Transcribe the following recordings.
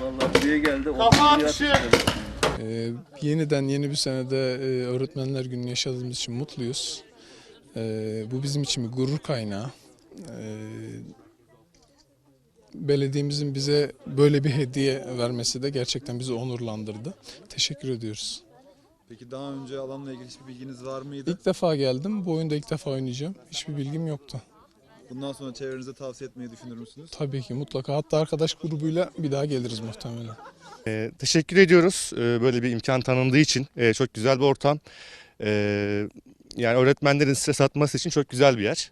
Vallahi buraya geldi. Kafa atışı. Ee, yeniden yeni bir senede e, Öğretmenler Günü yaşadığımız için mutluyuz. Ee, bu bizim için bir gurur kaynağı. Ee, belediyemizin bize böyle bir hediye vermesi de gerçekten bizi onurlandırdı. Teşekkür ediyoruz. Peki daha önce alanla ilgili hiçbir bilginiz var mıydı? İlk defa geldim. Bu oyunda ilk defa oynayacağım. Hiçbir bilgim yoktu. Bundan sonra çevrenize tavsiye etmeyi düşünür müsünüz? Tabii ki mutlaka. Hatta arkadaş grubuyla bir daha geliriz muhtemelen. Ee, teşekkür ediyoruz ee, böyle bir imkan tanındığı için. Ee, çok güzel bir ortam. Ee, yani öğretmenlerin stres atması için çok güzel bir yer.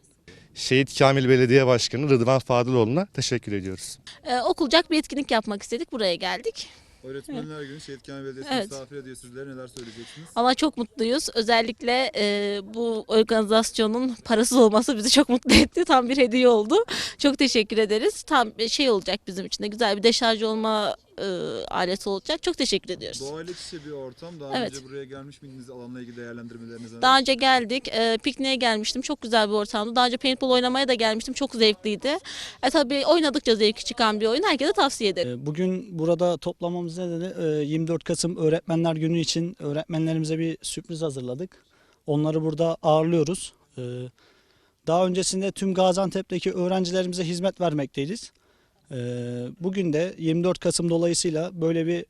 Şehit Kamil Belediye Başkanı Rıdvan Fadıloğlu'na teşekkür ediyoruz. e, okulcak bir etkinlik yapmak istedik. Buraya geldik. Öğretmenler Günü Şehit Kamil Belediyesi Evet. misafir ediyor sizlere neler söyleyeceksiniz? Ama çok mutluyuz. Özellikle e, bu organizasyonun parasız olması bizi çok mutlu etti. Tam bir hediye oldu. Çok teşekkür ederiz. Tam şey olacak bizim için de. Güzel bir deşarj olma e, aleti olacak. Çok teşekkür ediyoruz. Doğayla iç içe bir ortam. Daha Evet. önce buraya gelmiş miydiniz? Alanla ilgili değerlendirmeleriniz neler? Daha önce geldik. E, pikniğe gelmiştim. Çok güzel bir ortamdı. Daha önce paintball oynamaya da gelmiştim. Çok zevkliydi. E tabii oynadıkça zevki çıkan bir oyun. Herkese tavsiye ederim. Ee, Bugün burada toplamamız nedeni e, 24 Kasım Öğretmenler Günü için öğretmenlerimize bir sürpriz hazırladık. Onları burada ağırlıyoruz. Ee, Daha öncesinde tüm Gaziantep'teki öğrencilerimize hizmet vermekteydiz. Ee, Bugün de 24 Kasım dolayısıyla böyle bir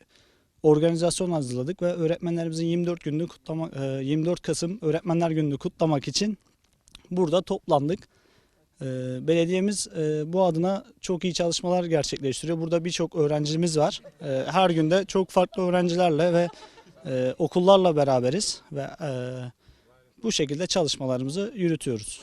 organizasyon hazırladık ve öğretmenlerimizin 24 gününü kutlama e, 24 Kasım Öğretmenler Günü'nü kutlamak için burada toplandık. Ee, Belediyemiz e, bu adına çok iyi çalışmalar gerçekleştiriyor. Burada birçok öğrencimiz var. Ee, Her günde çok farklı öğrencilerle ve e, okullarla beraberiz ve e, bu şekilde çalışmalarımızı yürütüyoruz.